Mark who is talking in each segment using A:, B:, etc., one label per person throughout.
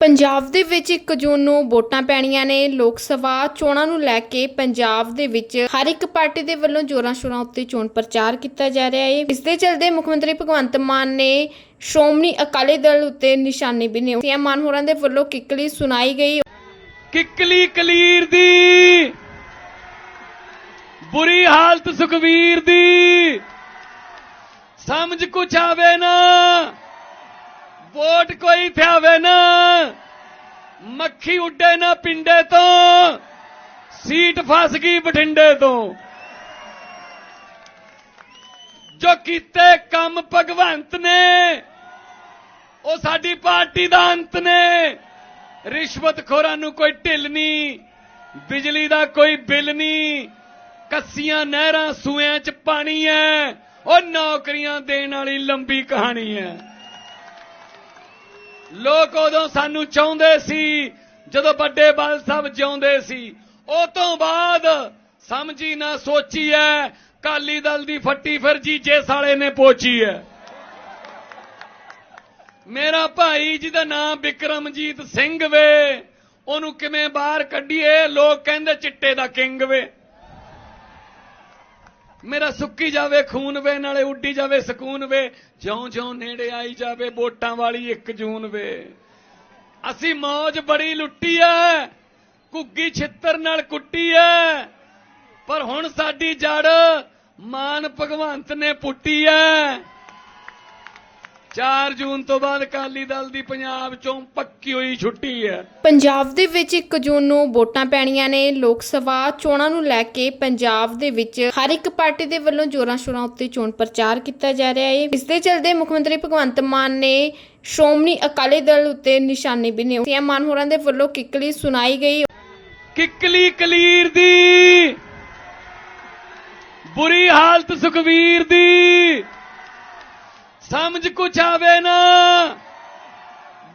A: ਪੰਜਾਬ ਦੇ ਵਿੱਚ 1 ਜੂਨ ਨੂੰ ਵੋਟਾਂ ਪੈਣੀਆਂ ਨੇ। ਲੋਕ ਸਭਾ ਚੋਣਾਂ ਨੂੰ ਲੈ ਕੇ ਪੰਜਾਬ ਦੇ ਵਿੱਚ ਹਰ ਇੱਕ ਪਾਰਟੀ ਦੇ ਵੱਲੋਂ ਜੋਰਾਂ ਸ਼ੋਰਾਂ ਉੱਤੇ ਚੋਣ ਪ੍ਰਚਾਰ ਕੀਤਾ ਜਾ ਰਿਹਾ ਹੈ। ਇਸ ਦੇ ਚਲਦੇ ਮੁੱਖ ਮੰਤਰੀ ਭਗਵੰਤ ਮਾਨ ਨੇ ਸ਼੍ਰੋਮਣੀ ਅਕਾਲੀ ਦਲ ਉੱਤੇ ਨਿਸ਼ਾਨੇ ਬਿੰਨੇ ਸੀਐਮ ਮਾਨ ਹੋਰਾਂ ਦੇ ਵੱਲੋਂ ਕਿੱਕਲੀ ਸੁਣਾਈ ਗਈ।
B: ਕਿੱਕਲੀ ਕਲੀਰ ਦੀ, ਬੁਰੀ ਹਾਲਤ ਸੁਖਵੀਰ ਦੀ, ਸਮਝ ਕੁਛ ਆਵੇ ਨਾ, ਵੋਟ ਕੋਈ ਥਿਆਵੇ ਨਾ। ਮੱਖੀ ਉੱਡੇ ਨਾ ਪਿੰਡੇ ਤੋਂ, ਸੀਟ ਫਸ ਗਈ ਬਠਿੰਡੇ ਤੋਂ। ਜੋ ਕੀਤੇ ਕੰਮ ਭਗਵੰਤ ਨੇ, ਉਹ ਸਾਡੀ ਪਾਰਟੀ ਦਾ ਅੰਤ ਨੇ। ਰਿਸ਼ਵਤਖੋਰਾਂ ਨੂੰ ਕੋਈ ਢਿੱਲ ਨਹੀਂ, ਬਿਜਲੀ ਦਾ ਕੋਈ ਬਿੱਲ ਨਹੀਂ, ਕੱਸੀਆਂ ਨਹਿਰਾਂ ਸੂਆਂ 'ਚ ਪਾਣੀ ਐ ਉਹ ਨੌਕਰੀਆਂ ਦੇਣ ਵਾਲੀ ਲੰਬੀ ਕਹਾਣੀ ਐ ਲੋਕ ਉਦੋਂ ਸਾਨੂੰ ਚਾਹੁੰਦੇ ਸੀ, ਜਦੋਂ ਵੱਡੇ ਬਾਲ ਸਾਹਿਬ ਜਿਉਂਦੇ ਸੀ। ਉਹ ਤੋਂ ਬਾਅਦ ਸਮਝੀ ਨਾ ਸੋਚੀ ਐ ਕਾਲੀ ਦਲ ਦੀ ਫੱਟੀ ਫਿਰ ਜੀਜੇ ਸਾਲੇ ਨੇ ਪੋਚੀ ਐ ਮੇਰਾ ਭਾਈ ਜਿਹਦਾ ਨਾਮ ਵਿਕਰਮਜੀਤ ਸਿੰਘ ਵੇ, ਉਹਨੂੰ ਕਿਵੇਂ ਬਾਹਰ ਕੱਢੀਏ, ਲੋਕ ਕਹਿੰਦੇ ਚਿੱਟੇ ਦਾ ਕਿੰਗ ਵੇ। ਮੇਰਾ ਸੁੱਕੀ ਜਾਵੇ, ਖੂਨ ਵੇ, ਨਾਲੇ ਉੱਡੀ ਜਾਵੇ, ਸਕੂਨ ਵੇ। ਜਿਉਂ-ਜਿਉਂ ਨੇੜੇ ਆਈ ਜਾਵੇ, ਵੋਟਾਂ ਵਾਲੀ 1 ਜੂਨ ਵੇ। ਅਸੀਂ ਮੌਜ ਬੜੀ ਲੁੱਟੀ ਐ ਕੁੱਗੀ ਛਿੱਤਰ ਨਾਲ ਕੁੱਟੀ ਐ। ਪਰ ਹੁਣ ਸਾਡੀ ਜੜ ਮਾਨ ਭਗਵੰਤ ਨੇ ਪੁੱਟੀ ਐ। 4 ਜੂਨ ਤੋਂ ਬਾਅਦ ਅਕਾਲੀ ਦਲ ਦੀ ਪੰਜਾਬ ਚੋਂ ਪੱਕੀ ਹੋਈ ਛੁੱਟੀ ਹੈ।
A: ਪੰਜਾਬ ਦੇ ਵਿੱਚ 1 ਜੂਨ ਨੂੰ ਵੋਟਾਂ ਪੈਣੀਆਂ ਨੇ। ਲੋਕ ਸਭਾ ਚੋਣਾਂ ਨੂੰ ਲੈ ਕੇ ਪੰਜਾਬ ਦੇ ਵਿੱਚ ਹਰ ਇੱਕ ਪਾਰਟੀ ਦੇ ਵੱਲੋਂ ਜੋਰਾਂ ਸ਼ੋਰਾਂ ਉੱਤੇ ਚੋਣ ਪ੍ਰਚਾਰ ਕੀਤਾ ਜਾ ਰਿਹਾ ਹੈ। ਇਸ ਦੇ ਚਲਦੇ ਮੁੱਖ ਮੰਤਰੀ ਭਗਵੰਤ ਮਾਨ ਨੇ ਸ਼੍ਰੋਮਣੀ ਅਕਾਲੀ ਦਲ ਉੱਤੇ ਨਿਸ਼ਾਨੇ ਬਿੰਨੇ ਸੀਐਮ ਮਾਨ ਹੋਰਾਂ ਦੇ ਵੱਲੋਂ ਕਿੱਕਲੀ ਸੁਣਾਈ ਗਈ।
B: ਕਿੱਕਲੀ ਕਲੀਰ ਦੀ ਬੁਰੀ ਹਾਲਤ ਸੁਖਵੀਰ ਦੀ। ਸਮਝ ਕੁਛ ਆਵੇ ਨਾ,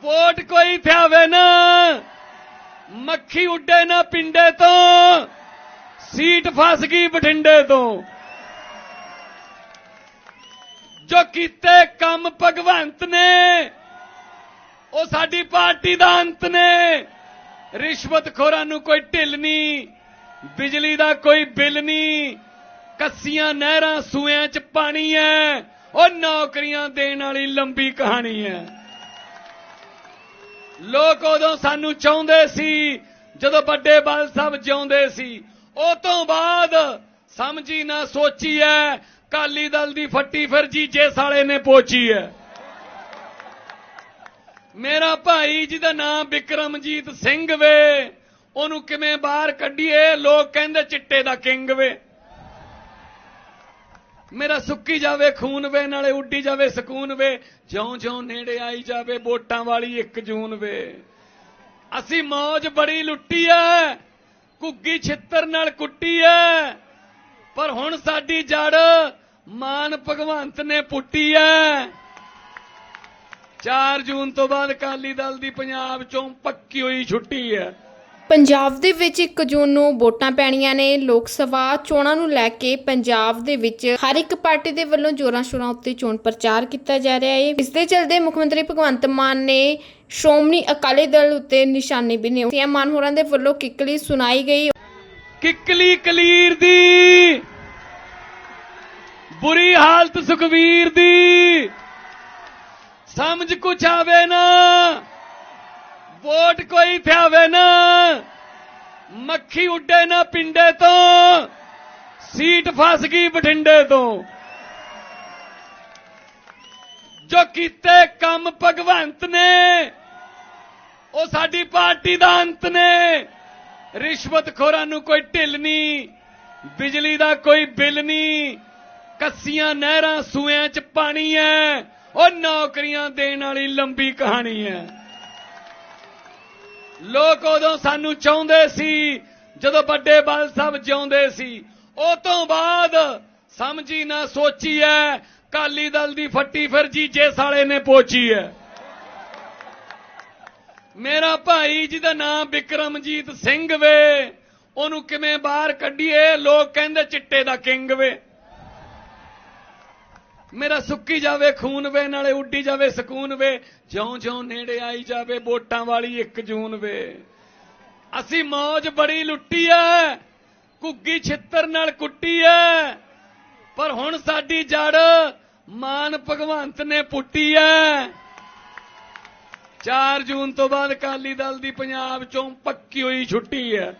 B: ਵੋਟ ਕੋਈ ਥਿਆਵੇ ਨਾ, ਮੱਖੀ ਉੱਡੇ ਨਾ ਪਿੰਡੇ ਤੋਂ, ਸੀਟ ਫਸ ਗਈ ਬਠਿੰਡੇ ਤੋਂ। ਜੋ ਕੀਤੇ ਕੰਮ ਭਗਵੰਤ ਨੇ, ਉਹ ਸਾਡੀ ਪਾਰਟੀ ਦਾ ਅੰਤ ਨੇ। ਰਿਸ਼ਵਤਖੋਰਾਂ ਨੂੰ ਕੋਈ ਢਿੱਲ ਨਹੀਂ, ਬਿਜਲੀ ਦਾ ਕੋਈ ਬਿੱਲ ਨਹੀਂ, ਕੱਸੀਆਂ ਨਹਿਰਾਂ ਸੂਇਆਂ 'ਚ ਪਾਣੀ ਐ ਉਹ ਨੌਕਰੀਆਂ ਦੇਣ ਵਾਲੀ ਲੰਬੀ ਕਹਾਣੀ ਹੈ। ਲੋਕ ਉਦੋਂ ਸਾਨੂੰ ਚਾਹੁੰਦੇ ਸੀ, ਜਦੋਂ ਵੱਡੇ ਬਾਲ ਸਾਹਿਬ ਜਿਉਂਦੇ ਸੀ, ਉਹ ਤੋਂ ਬਾਅਦ ਸਮਝੀ ਨਾ ਸੋਚੀ ਐ ਕਾਲੀ ਦਲ ਦੀ ਫੱਟੀ ਫਿਰ ਜੀਜੇ ਸਾਲੇ ਨੇ ਪੋਚੀ ਐ ਮੇਰਾ ਭਾਈ ਜਿਹਦਾ ਨਾਮ ਵਿਕਰਮਜੀਤ ਸਿੰਘ ਵੇ, ਉਹਨੂੰ ਕਿਵੇਂ ਬਾਹਰ ਕੱਢੀਏ, ਲੋਕ ਕਹਿੰਦੇ ਚਿੱਟੇ ਦਾ ਕਿੰਗ ਵੇ। ਮੇਰਾ ਸੁੱਕੀ ਜਾਵੇ, ਖੂਨ ਵੇ, ਨਾਲੇ ਉੱਡੀ ਜਾਵੇ, ਸਕੂਨ ਵੇ। ਜਿਉਂ-ਜਿਉਂ ਨੇੜੇ ਆਈ ਜਾਵੇ, ਵੋਟਾਂ ਵਾਲੀ 1 ਜੂਨ ਵੇ। ਅਸੀਂ ਮੌਜ ਬੜੀ ਲੁੱਟੀ ਐ ਕੁੱਗੀ ਛਿੱਤਰ ਨਾਲ ਕੁੱਟੀ ਐ। ਪਰ ਹੁਣ ਸਾਡੀ ਜੜ ਮਾਨ ਭਗਵੰਤ ਨੇ ਪੁੱਟੀ ਐ। 4 ਜੂਨ ਤੋਂ ਬਾਅਦ ਅਕਾਲੀ ਦਲ ਦੀ ਪੰਜਾਬ ਚੋਂ ਪੱਕੀ ਹੋਈ ਛੁੱਟੀ ਹੈ
A: ਪੰਜਾਬ ਦੇ ਵਿੱਚ 1 ਜੂਨ ਨੂੰ ਵੋਟਾਂ ਪੈਣੀਆਂ ਨੇ। ਲੋਕ ਸਭਾ ਚੋਣਾਂ ਨੂੰ ਲੈ ਕੇ ਪੰਜਾਬ ਦੇ ਵਿੱਚ ਹਰ ਇੱਕ ਪਾਰਟੀ ਦੇ ਵੱਲੋਂ ਜੋਰਾਂ ਸ਼ੋਰਾਂ ਉੱਤੇ ਚੋਣ ਪ੍ਰਚਾਰ ਕੀਤਾ ਜਾ ਰਿਹਾ ਹੈ। ਇਸ ਦੇ ਚਲਦੇ ਮੁੱਖ ਮੰਤਰੀ ਭਗਵੰਤ ਮਾਨ ਨੇ ਸ਼੍ਰੋਮਣੀ ਅਕਾਲੀ ਦਲ ਉੱਤੇ ਨਿਸ਼ਾਨੇ ਬਿੰਨੇ ਸੀਐਮ ਮਾਨ ਹੋਰਾਂ ਦੇ ਵੱਲੋਂ ਕਿੱਕਲੀ ਸੁਣਾਈ ਗਈ।
B: ਕਿੱਕਲੀ ਕਲੀਰ ਦੀ, ਬੁਰੀ ਹਾਲਤ ਸੁਖਵੀਰ ਦੀ, ਸਮਝ ਕੁਛ ਆਵੇ ਨਾ, ਵੋਟ ਕੋਈ ਥਿਆਵੇ ਨਾ। ਮੱਖੀ ਉੱਡੇ ਨਾ ਪਿੰਡੇ ਤੋਂ, ਸੀਟ ਫਸ ਗਈ ਬਠਿੰਡੇ ਤੋਂ। ਜੋ ਕੀਤੇ ਕੰਮ ਭਗਵੰਤ ਨੇ, ਉਹ ਸਾਡੀ ਪਾਰਟੀ ਦਾ ਅੰਤ ਨੇ। ਰਿਸ਼ਵਤਖੋਰਾਂ ਨੂੰ ਕੋਈ ਢਿੱਲ ਨਹੀਂ, ਬਿਜਲੀ ਦਾ ਕੋਈ ਬਿੱਲ ਨਹੀਂ, ਕੱਸੀਆਂ ਨਹਿਰਾਂ ਸੂਆਂ 'ਚ ਪਾਣੀ ਐ ਉਹ ਨੌਕਰੀਆਂ ਦੇਣ ਵਾਲੀ ਲੰਬੀ ਕਹਾਣੀ ਐ ਲੋਕ ਉਦੋਂ ਸਾਨੂੰ ਚਾਹੁੰਦੇ ਸੀ, ਜਦੋਂ ਵੱਡੇ ਬਲ ਸਾਹਿਬ ਜਿਉਂਦੇ ਸੀ। ਉਹ ਤੋਂ ਬਾਅਦ ਸਮਝੀ ਨਾ ਸੋਚੀ ਐ ਕਾਲੀ ਦਲ ਦੀ ਫੱਟੀ ਫਿਰ ਜੀਜੇ ਸਾਲੇ ਨੇ ਪੋਚੀ ਐ ਮੇਰਾ ਭਾਈ ਜਿਹਦਾ ਨਾਮ ਵਿਕਰਮਜੀਤ ਸਿੰਘ ਵੇ, ਉਹਨੂੰ ਕਿਵੇਂ ਬਾਹਰ ਕੱਢੀਏ, ਲੋਕ ਕਹਿੰਦੇ ਚਿੱਟੇ ਦਾ ਕਿੰਗ ਵੇ। ਮੇਰਾ ਸੁੱਕੀ ਜਾਵੇ, ਖੂਨ ਵੇ, ਨਾਲੇ ਉੱਡੀ ਜਾਵੇ, ਸਕੂਨ ਵੇ। ਜਿਉਂ-ਜਿਉਂ ਨੇੜੇ ਆਈ ਜਾਵੇ, ਵੋਟਾਂ ਵਾਲੀ 1 ਜੂਨ ਵੇ। ਅਸੀਂ ਮੌਜ ਬੜੀ ਲੁੱਟੀ ਐ, ਘੁੱਗੀ ਛਿੱਤਰ ਨਾਲ ਕੁੱਟੀ ਐ। ਪਰ ਹੁਣ ਸਾਡੀ ਜੜ ਮਾਨ ਭਗਵੰਤ ਨੇ ਪੁੱਟੀ ਐ। 4 ਜੂਨ ਤੋਂ ਬਾਅਦ ਅਕਾਲੀ ਦਲ ਦੀ ਪੰਜਾਬ ਚੋਂ ਪੱਕੀ ਹੋਈ ਛੁੱਟੀ ਐ।